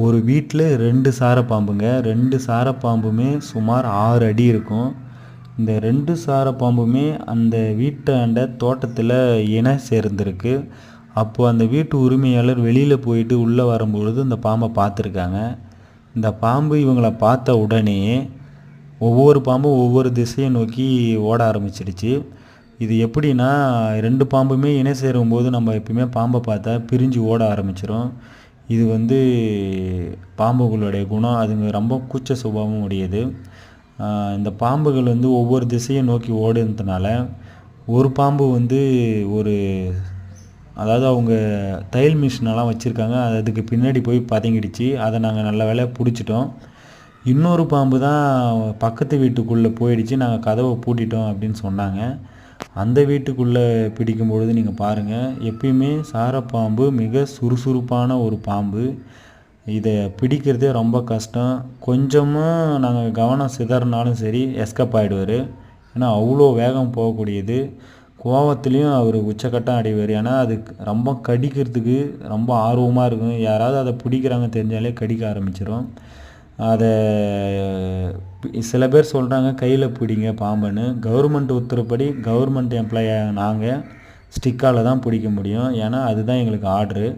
ஒரு வீட்டில் ரெண்டு சாரப்பாம்புங்க. ரெண்டு சாரப்பாம்புமே சுமார் ஆறு அடி இருக்கும். இந்த ரெண்டு சாரப்பாம்புமே அந்த வீட்டாண்ட தோட்டத்தில் இணை சேர்ந்திருக்கு. அப்போது அந்த வீட்டு உரிமையாளர் வெளியில் போயிட்டு உள்ளே வரும்பொழுது அந்த பாம்பை பார்த்துருக்காங்க. இந்த பாம்பு இவங்களை பார்த்த உடனே ஒவ்வொரு பாம்பும் ஒவ்வொரு திசையை நோக்கி ஓட ஆரம்பிச்சிடுச்சு. இது எப்படின்னா ரெண்டு பாம்புமே இணை சேரும்போது நம்ம எப்பயுமே பாம்பை பார்த்தா பிரிஞ்சு ஓட ஆரம்பிச்சிடும் இது வந்து பாம்புகளுடைய குணம் அதுங்க ரொம்ப கூச்ச சுபாவம் உடையது. இந்த பாம்புகள் வந்து ஒவ்வொரு திசையை நோக்கி ஓடுனதுனால ஒரு பாம்பு வந்து ஒரு அதாவது அவங்க தையல் மிஷினெல்லாம் வச்சுருக்காங்க அது அதுக்கு பின்னாடி போய் பதங்கிடுச்சு. அதை நாங்கள் நல்ல வேலையாக பிடிச்சிட்டோம். இன்னொரு பாம்பு தான் பக்கத்து வீட்டுக்குள்ளே போயிடுச்சு நாங்கள் கதவை பூட்டிட்டோம் அப்படின்னு சொன்னாங்க. அந்த வீட்டுக்குள்ளே பிடிக்கும் பொழுது நீங்கள் பாருங்கள் எப்பயுமே சாரப்பாம்பு மிக சுறுசுறுப்பான ஒரு பாம்பு. இதை பிடிக்கிறதே ரொம்ப கஷ்டம். கொஞ்சமும் நாங்கள் கவனம் சிதறினாலும் சரி எஸ்கப் ஆகிடுவார் ஏன்னா அவ்வளோ வேகம் போகக்கூடியது. கோவத்துலேயும் அவர் உச்சக்கட்டம் அடைவார். ஏன்னா அது ரொம்ப கடிக்கிறதுக்கு ரொம்ப ஆர்வமாக இருக்கும். யாராவது அதை பிடிக்கிறாங்க தெரிஞ்சாலே கடிக்க ஆரம்பிச்சிடும் அதை சில பேர் சொல்கிறாங்க கையில் பிடிங்க பாம்புன்னு. கவர்மெண்ட் உத்தரப்படி கவர்மெண்ட் எம்ப்ளாயாக நாங்கள் ஸ்டிக்கால் தான் பிடிக்க முடியும். ஏன்னா அதுதான் எங்களுக்கு ஆர்டரு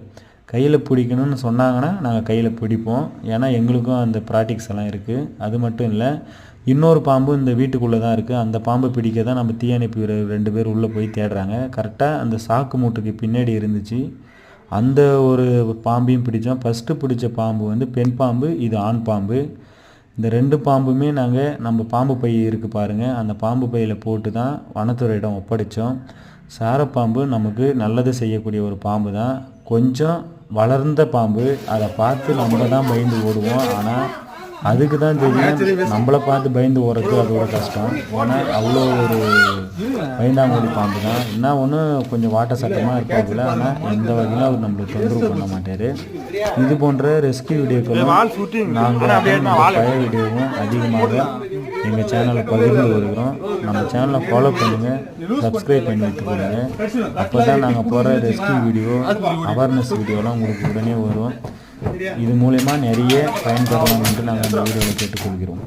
கையில் பிடிக்கணும்னு சொன்னாங்கன்னா நாங்கள் கையில் பிடிப்போம். ஏன்னா எங்களுக்கும் அந்த ப்ராக்டிக்ஸ் எல்லாம் இருக்குது அது மட்டும் இல்லை இன்னொரு பாம்பு இந்த வீட்டுக்குள்ளே தான் இருக்குது அந்த பாம்பை பிடிக்க தான் நம்ம தீயணைப்பு வீரர் ரெண்டு பேர் உள்ளே போய் தேடுறாங்க. கரெக்டாக அந்த சாக்கு மூட்டுக்கு பின்னாடி இருந்துச்சு. அந்த ஒரு பாம்பையும் பிடிச்சோம். ஃபஸ்ட்டு பிடிச்ச பாம்பு வந்து பெண் பாம்பு இது ஆண் பாம்பு. இந்த ரெண்டு பாம்புமே நாங்கள் நம்ம பாம்பு பை இருக்குது பாருங்கள் அந்த பாம்பு பையில் போட்டு தான் வனத்துறையிடம் ஒப்படைச்சோம். சாரப்பாம்பு நமக்கு நல்லது செய்யக்கூடிய ஒரு பாம்பு தான் கொஞ்சம் வளர்ந்த பாம்பு. அதை பார்த்து நம்ம தான் பயந்து ஓடுவோம். ஆனால் அதுக்கு தான் தெரியும் நம்மளை பார்த்து பயந்து ஓடுறது அதோட கஷ்டம். ஏன்னா அவ்வளோ ஒரு பயந்தாங்கோடி பாம்பு தான். என்ன ஒன்று கொஞ்சம் வாட்ட சட்டமாக இருப்பாப்புல ஆனால் எந்த வகையிலும் அவர் நம்மளுக்கு தொந்தரவு பண்ண மாட்டார். இது போன்ற ரெஸ்கியூ வீடியோக்களும் நாங்கள் பழைய வீடியோவும் அதிகமாக எங்கள் சேனலை பகிர்ந்து வருகிறோம். நம்ம சேனலை ஃபாலோ பண்ணுங்கள் சப்ஸ்கிரைப் பண்ணி வைத்துக்கொள்ளுங்க அப்போ தான் நாங்கள் போகிற ரெஸ்கியூ வீடியோ அவேர்னஸ் வீடியோலாம் உங்களுக்கு உடனே வரும். இது மூலயமா நிறைய பயன்பெறலாம் என்று நாங்கள் அந்த வீடியோவில் கேட்டுக்கொள்கிறோம்.